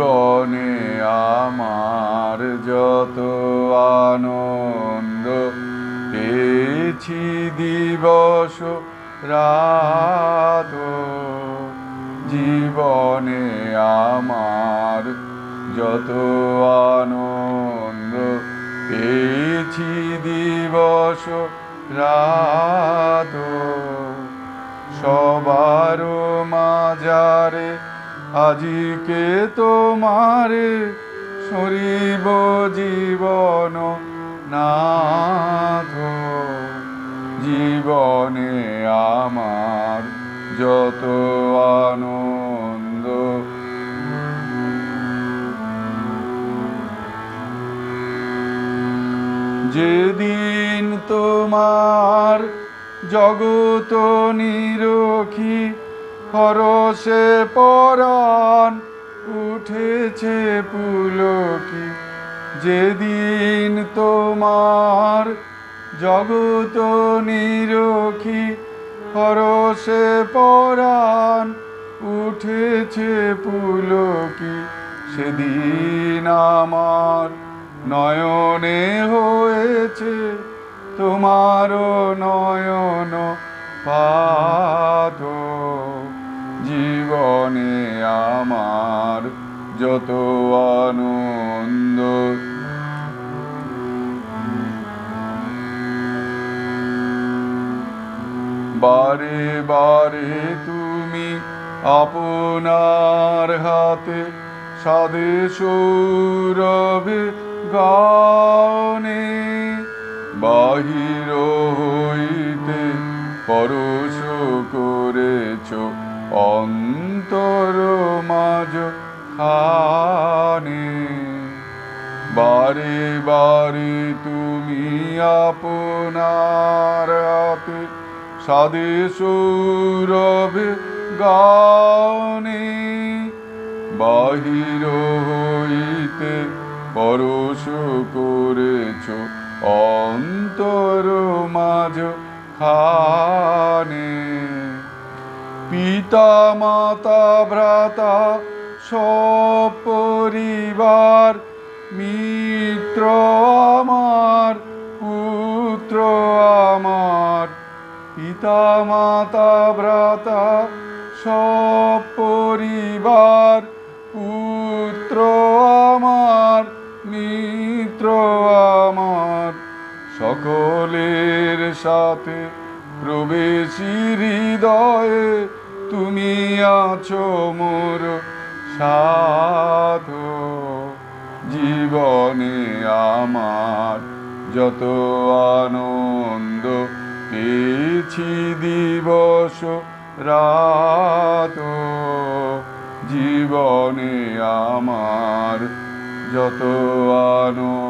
জীবনে আমার যত আনন্দ পেয়েছি দিবস রাত জীবনে আমার যত আনন্দ পেয়েছি দিবস রাত সবার মাজারে আজিকে তোমারে সরিব জীবন নাথ? জীবনে আমার যত আনন্দ। যেদিন তোমার জগত নিরখি হরসে পরাণ উঠেছে পুলকি। যেদিন তোমার জগত নিরখি হরসে পরাণ উঠেছে পুলকি। সেদিন আমার নয়নে হয়েছে, তোমারও নয়ন পাদ যত আনন্দ। বারে বারে তুমি আপনার হাতে সাদে সৌরভে গানে বাহির হইতে পরশ করেছ অন্তর মাঝ খানে। বারে বারে তুমি আপনার সাদে সৌরভে গানে বাহির হইতে পরশ করেছ অন্তর মাঝ খানে। পিতা, মাতা, ভ্রাতা সপরিবার মিত্র আমার, পুত্র আমার, পিতা, মাতা, ভ্রাতা, সপরিবার পুত্র আমার, মিত্র আমার। সকলের সাথে প্রবেশী হৃদয়ে তুমি আছো মোর সাধ জীবনে আমার যত আনন্দ পেয়েছি দিবস রাত জীবনে আমার যত আনন্দ